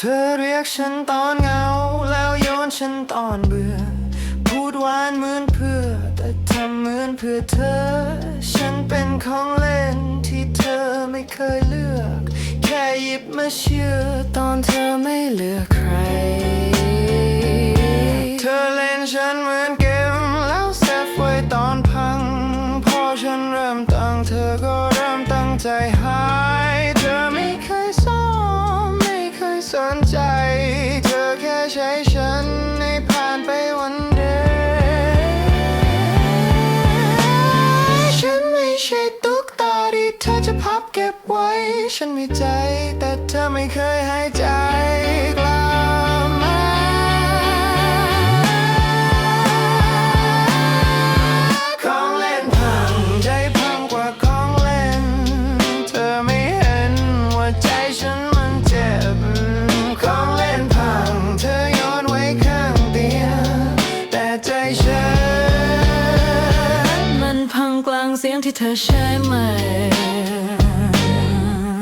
เธอเรียกฉันตอนเหงา แล้วโยนฉันตอนเบื่อ พูดหวานเหมือนเพื่อ แต่ทำเหมือนเพื่อเธอ ฉันเป็นของเล่นที่เธอไม่เคยเลือก แค่หยิบมาเชื่อตอนเธอไม่เลือกใคร เธอเล่นฉันเหมือนเกม แล้วเซฟไว้ตอนพัง พอฉันเริ่มตั้งเธอก็เริ่มตั้งใจหา ใช้ฉันให้ผ่านไปวันเดียฉันไม่ใช่ตุ๊กตาที่เธอจะพับเก็บไว้ ฉันมีใจแต่เธอไม่เคยให้ใจ งเสียงที่เธอใช้ไหม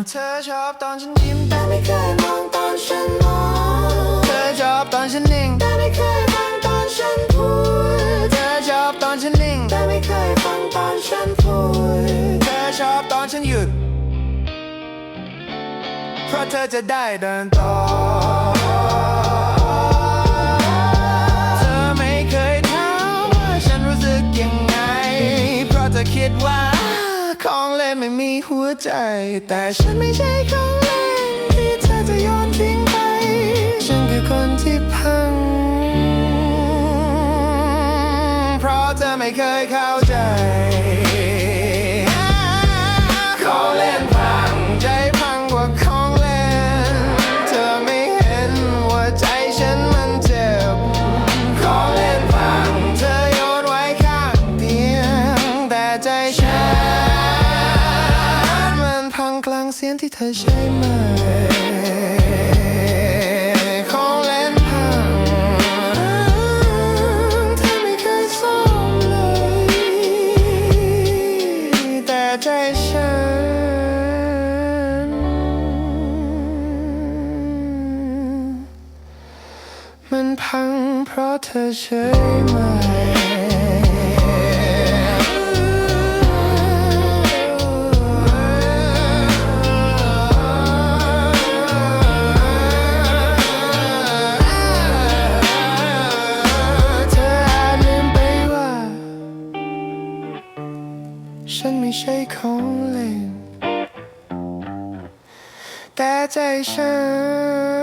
เธอชอบตอนฉันยิ้มแต่ไม่เคยมองตอนฉันมองเธอชอบตอนฉันนิ่งแต่ไม่เคยฟังตอนฉันพูด เธอชอบตอนฉันนิ่งแต่ไม่เคยฟังตอนฉันพูด เธอชอบตอนฉันหยุด เพราะเธอจะได้เดินต่อ ไม่มีหัวใจ แต่ฉันไม่ใช่ของเล่นที่เธอจะโยนทิ้งไป ฉันคือคนที่พัง เพราะเธอไม่เคยเข้าใจของเล่นพังใจพังกว่าของเล่น เธอไม่เห็นว่าใจฉันมันเจ็บของเล่นพังเธอโยนไว้ข้างเตียงแต่ใจฉัน ที่เธอใช้ไหมของเล่นพังเธอไม่เคยซ่อมเลย แต่ใจฉัน มันพังเพราะเธอใช่ไหม ฉันไม่ใช่